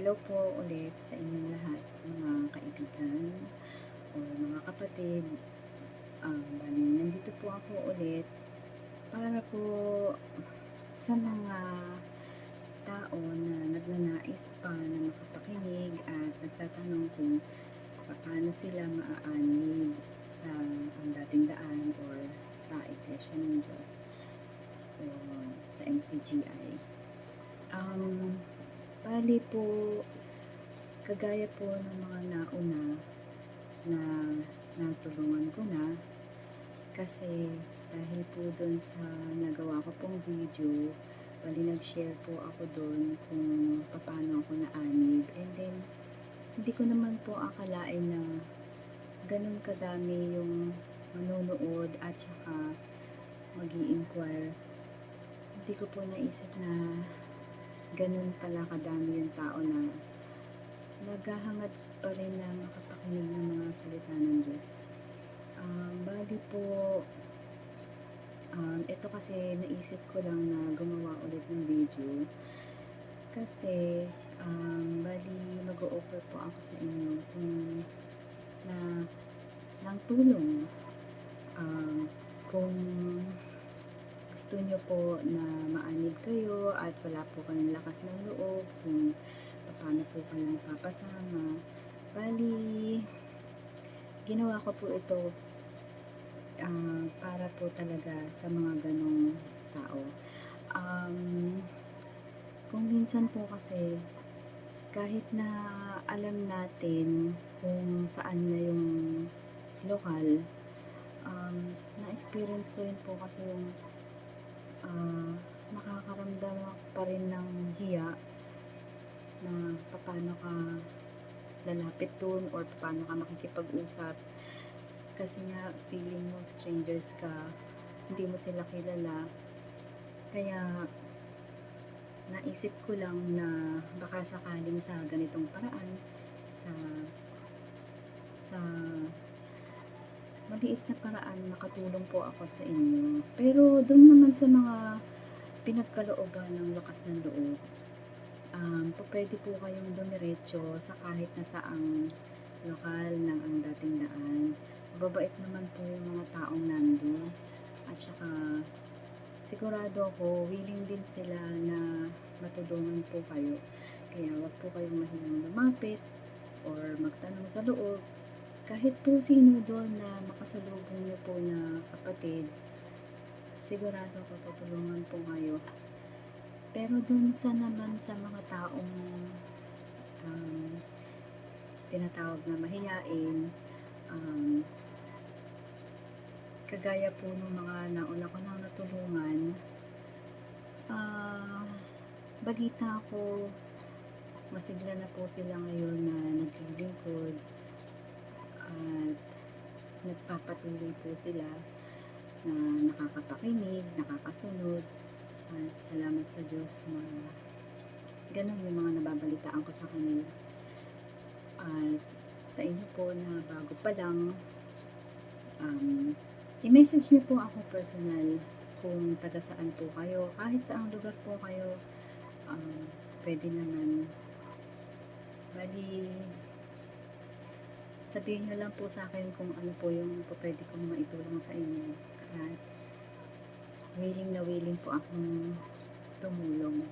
Hello po ulit sa inyong lahat, mga kaibigan o mga kapatid. Um, bali, nandito po ako ulit para po sa mga tao na nagnanais pa na makapakinig at nagtatanong kung paano sila maaanib sa ang dating daan or sa Iglesia ng Diyos o sa MCGI. Um, bali po, kagaya po ng mga nauna na natulungan ko na kasi dahil po doon sa nagawa ko pong video, bali nag-share po ako doon kung paano ako naanib. And then hindi ko naman po akalain na ganun kadami yung manonood at saka mag inquire Hindi ko po naisip na ganun pala kadami yung tao na naghahangad pa rin na makapakinig ng mga salita ng Diyos. Um, bali po, um, ito kasi naisip ko lang na gumawa ulit ng video kasi um, bali mag-o-offer po ako sa inyo kung na ng tulong um, kung gusto nyo po na maanib kayo at wala po kayong lakas ng loob kung paano po kayo mapapasama. Bali ginawa ko po ito ah, para po talaga sa mga ganong tao. Um, kung minsan po kasi kahit na alam natin kung saan na yung lokal, um, na-experience ko rin po kasi yung ah, nakakaramdam pa rin ng hiya na paano ka lalapit dun or paano ka makikipag-usap. Kasi nga feeling mo strangers ka hindi mo sila kilala. Kaya naisip ko lang na baka sakaling sa ganitong paraan sa sa maliit na paraan makatulong po ako sa inyo. Pero doon naman sa mga pinagkalooban ng lakas ng loob, um, po pwede po kayong dumiretso sa kahit na saang lokal ng ang dating daan. Babait naman po yung mga taong nandun. At saka sigurado ako willing din sila na matulungan po kayo. Kaya wag po kayong mahiyang lumapit or magtanong sa loob. Kahit po sino doon na makasalubong niyo po na kapatid, sigurado ko tutulungan po kayo. Pero doon sa naman sa mga taong um, tinatawag na mahiyain, um, kagaya po ng mga nauna ko nang natulungan, ah, balita ko, masigla na po sila ngayon na naglilingkod at nagpapatuloy po sila na nakakapakinig, nakakasunod at salamat sa Diyos na ganun yung mga nababalitaan ko sa kanila. At sa inyo po na bago pa lang, um, i-message niyo po ako personal kung taga saan po kayo. Kahit saang lugar po kayo, um, pwede naman. Bali, sabihin nyo lang po sa akin kung ano po yung po pwede kong maitulong sa inyo. At willing na willing po akong tumulong.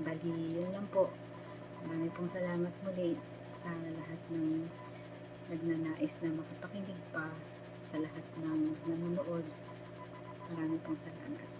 Bali, yun lang po. Marami pong salamat muli sa lahat ng nagnanais na makapakinig pa sa lahat ng nanonood. Marami pong salamat.